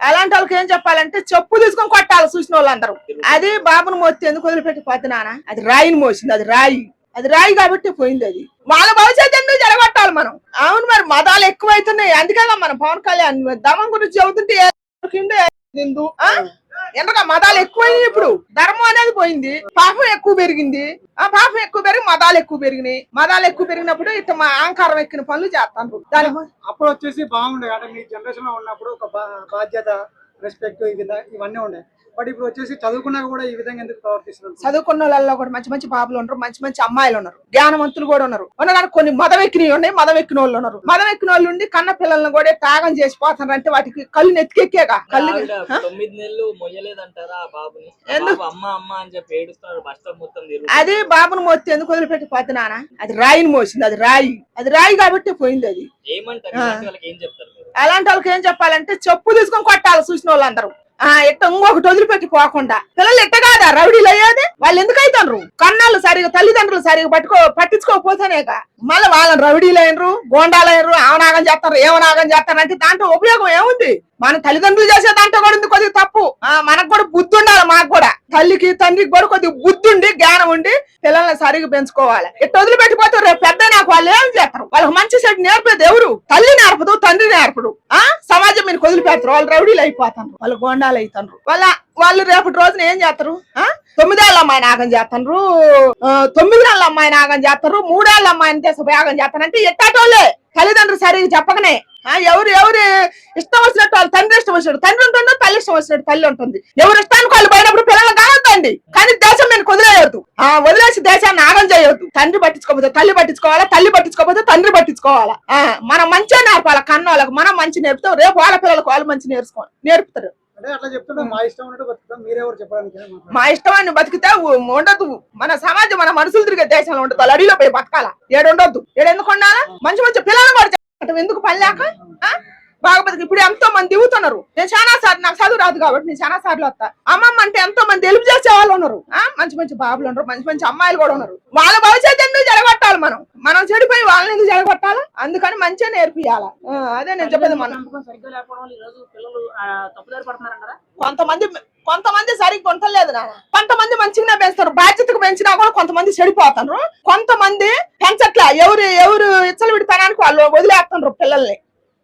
అలాంటి వాళ్ళకి ఏం చెప్పాలంటే చెప్పు తీసుకొని కొట్టాలి చూసిన వాళ్ళందరూ. అది బాబును మోస్తే ఎందుకు వదిలిపెట్టి పోతున్నానా అది రాయిని మోసింది అది రాయి. అది రాయి కాబట్టి పోయింది అది. వాళ్ళ భవిష్యత్తు ఎందుకు జరగొట్టాలి మనం? అవును మరి మతాలు ఎక్కువైతున్నాయి. అందుకే మనం పవన్ కళ్యాణ్ ధర్మం గురించి చెబుతుంటే కింద? ఎందుక మతాలు ఎక్కువైనాయి ఇప్పుడు. ధర్మం అనేది పోయింది. పాపం ఎక్కువ పెరిగింది. ఆ పాపం ఎక్కువ పెరిగి మతాలు ఎక్కువ పెరిగినాయి. మతాలు ఎక్కువ పెరిగినప్పుడు ఇట్లా మా అహంకారం ఎక్కిన పనులు చేస్తాను దాని అప్పుడు వచ్చేసి బాగుండే. అంటే మీ జనరేషన్లో ఉన్నప్పుడు ఒక బా- బాధ్యత రెస్పెక్ట్ ఇవన్నీ ఉండే. బట్ ఇప్పుడు వచ్చేసి చదువుకున్నా కూడా ఈ విధంగా ఎందుకు ప్రవర్తిస్తున్నారు? చదువుకున్న వాళ్ళలో కూడా మంచి మంచి బాబులు ఉన్నారు మంచి మంచి అమ్మాయిలు ఉన్నారు జ్ఞానవంతులు కూడా ఉన్నారు. ఉన్నదానికి కొన్ని మదం ఎక్కినవి ఉన్నాయి మదం ఎక్కిన వాళ్ళు ఉన్నారు. మదం ఎక్కిన వాళ్ళు ఉండి కన్న పిల్లలను కూడా త్యాగం చేసి పోతున్నారు అంటే వాటికి కళ్ళు నెత్తికెక్కేగా కళ్ళు? తొమ్మిది నెలలు మొయ్యలేదంటారా బాబుని? అమ్మ అమ్మ అని చెప్పి ఏడుస్తున్నారు మొత్తం అది బాబును మోస్తే ఎందుకు వదిలిపెట్టి పోతున్నానా అది రాయిని మోసింది అది రాయి. అది రాయి కాబట్టి పోయింది అది. ఏమంటారు? అలాంటి వాళ్ళకి ఏం చెప్పాలంటే చెప్పు తీసుకొని కొట్టాలి చూసిన వాళ్ళందరూ. ఇట్ట ఇంకొకటి వదిలిపెట్టి పోకుండా. పిల్లలు ఇట్ట కాదా? రౌడీలు అయ్యేది? వాళ్ళు ఎందుకు అవుతారు కన్నాళ్ళు సరిగా తల్లిదండ్రులు సరిగా పట్టుకో పట్టించుకోకపోతేనేక మళ్ళీ వాళ్ళని రౌడీలు అయినరు గోండాలు అయినరు ఆవనాగం చేస్తారు ఏమనాగం చేస్తారు అంటే దాంట్లో ఉపయోగం ఏముంది? మన తల్లిదండ్రులు చేసే దాంట్లో కూడా ఉంది కొద్దిగా తప్పు. ఆ మనకు కూడా బుద్ధి ఉండాలి మాకు కూడా. తల్లికి తండ్రికి కూడా కొద్దిగా బుద్ధి ఉండి జ్ఞానం ఉండి పిల్లల్ని సరిగ్గా పెంచుకోవాలి. ఇట్ట వదిలిపెట్టిపోతే రేపు పెద్ద నాకు వాళ్ళు ఏం చేస్తారు? వాళ్ళకి మంచి చెడు నేర్పేది ఎవరు? తల్లి నేర్పదు తండ్రి నేర్పడు. ఆ? సమాజం మీరు వదిలిపెడతారు. వాళ్ళు రౌడీలు అయిపోతారు. వాళ్ళు గోండాలు అవుతారు వాళ్ళ వాళ్ళు రేపటి రోజున ఏం చేస్తారు? ఆ? తొమ్మిదేళ్ళ అమ్మాయి నాగం చేస్తారు. ఆ, తొమ్మిది నెలల అమ్మాయి నాగం చేస్తారు. మూడేళ్ళ అమ్మాయిని చేసి ఉపయోగం చేస్తారంటే ఎట్టాటోళ్ళే తల్లిదండ్రులు సరిగ్గా చెప్పకనే. ఆ, ఎవరు ఎవరు ఇష్టం వచ్చినట్టు వాళ్ళు తండ్రి ఇష్టం వచ్చినట్టు. తండ్రి ఉంటుంది తల్లి ఇష్టం వచ్చినట్టు తల్లి ఉంటుంది. ఎవరు ఇష్టానికి వాళ్ళు పోయినప్పుడు పిల్లలు కావద్దండి కానీ దేశం నేను వదిలేయొద్దు ఆ వదిలేసి దేశాన్ని ఆగం చేయొద్దు. తండ్రి పట్టించుకోకపోతే తల్లి పట్టించుకోవాలా? తల్లి పట్టించుకోకపోతే తండ్రి పట్టించుకోవాలా? మనం మంచిగా నేర్పాలి? కన్నోళ్ళకి మనం మంచి నేర్పుతాం రేపు వాళ్ళ పిల్లలకు వాళ్ళు మంచి నేర్చుకో నేర్పుతారు. అంటే అట్లా చెప్తుంటే మా ఇష్టమాన్ని బతికితే ఉండదు మన సమాజం మన మనుషులు తిరిగే దేశంలో ఉండదు అడవిలో పోయి బతకాల? ఏడు ఉండొద్దు ఏడు ఎందుకు ఉండాలా? మంచి మంచి పిల్లలు కూడా ఎందుకు పని లేక? ఆ? బాగా బతికి ఇప్పుడు ఎంతో మంది దిగుతున్నారు. నేను చాలా సార్లు నాకు చదువు రాదు కాబట్టి నేను చాలా సార్లు వస్తా అమ్మమ్మ అంటే ఎంతో మంది తెలుపు చేసే వాళ్ళు ఉన్నారు. ఆ? మంచి మంచి బాబులు ఉన్నారు మంచి మంచి అమ్మాయిలు కూడా ఉన్నారు. వాళ్ళ భవిష్యత్తు ఎందుకు జరగొట్టాలి మనం? మనం చెడిపోయి వాళ్ళని ఎందుకు జరగొట్టాలి అందుకని మంచిగా నేర్పియాలి. అదే నేను చెప్పేది మనం. కొంతమంది కొంతమంది సరిగ్గా ఉండలేదు నాన్న. కొంతమంది మంచిగానే పెంచుతారు. బాధ్యతకు పెంచినా కూడా కొంతమంది చెడిపోతారు. కొంతమంది పెంచట్లా. ఎవరు ఎవరు ఇచ్చలు విడితనానికి వాళ్ళు వదిలేస్తున్నారు పిల్లల్ని.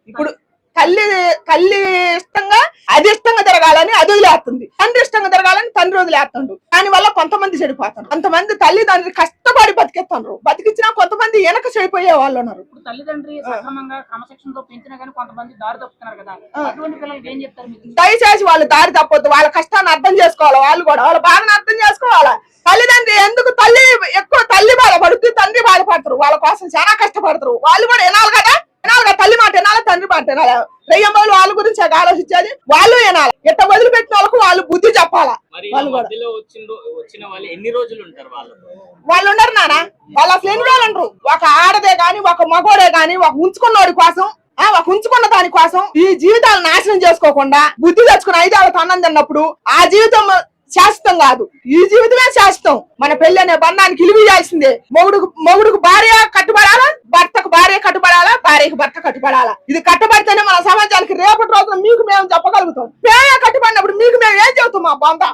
ఇప్పుడు తల్లి తల్లి ఇష్టంగా అది ఇష్టంగా తిరగాలని అది వదిలేస్తుంది. తండ్రి ఇష్టంగా తిరగాలని తండ్రి వదిలేస్తుండు. దాని వల్ల కొంతమంది చెడిపోతారు. కొంతమంది తల్లిదండ్రులు కష్టపడి బతికిస్తున్నారు బతికించినా కొంతమంది వెనక చెడిపోయే వాళ్ళు ఉన్నారు. ఇప్పుడు తల్లిదండ్రి సక్రమంగా క్రమశిక్షణతో పెంచినా కానీ కొంతమంది దారి తప్పుతున్నారు కదా. అటువంటి పిల్లలకి ఏం చెప్తారు మీకు? దయచేసి వాళ్ళు దారి తప్పొద్దు. వాళ్ళ కష్టాన్ని అర్థం చేసుకోవాలి. వాళ్ళు కూడా వాళ్ళ బాధను అర్థం చేసుకోవాలి. తల్లిదండ్రి ఎందుకు తల్లి ఎక్కువ తల్లి బాధపడుతుంది తండ్రి బాధపడతారు. వాళ్ళ కోసం చాలా కష్టపడతారు. వాళ్ళు కూడా వినాలి కదా. వినాలి కదా తల్లి మాట వినాలి తండ్రి మాట వినాలి? రెయ్యమ్మలు వాళ్ళ గురించి ఆలోచించేది వాళ్ళు వినాలి. ఎట్ట వదిలిపెట్టిన వాళ్ళకు వాళ్ళు బుద్ధి చెప్పాలా? వాళ్ళు కూడా. వచ్చిన వచ్చిన వాళ్ళు ఎన్ని రోజులు ఉంటారు వాళ్ళు వాళ్ళు ఉన్నారు నాన్న వాళ్ళు అసలు ఎన్ని రోజులు ఉండరు? ఒక ఆడదే గాని ఒక మగోడే గాని ఒక ఉంచుకున్నోడి కోసం ఒక ఉంచుకున్న దాని కోసం ఈ జీవితాలు నాశనం చేసుకోకుండా బుద్ధి తెచ్చుకుని ఐదేళ్ళతో అన్నం తిన్నప్పుడు ఆ జీవితం శాశ్వతం కాదు. ఈ జీవితమే శాశ్వతం. మన పెళ్ళి అనే బంధానికి ఇలువ మొగుడుకు మొగుడుకు భార్య కట్టుబడాలా? భర్తకు భార్య కట్టుబడాలా? భార్యకు భర్త కట్టుబడాలా? ఇది కట్టుబడితేనే మన సమాజానికి రేపటి రోజున మీకు మేము చెప్పగలుగుతాం. పేయ కట్టుబడినప్పుడు మీకు మేము ఏం చెబుతాం మా బంధం?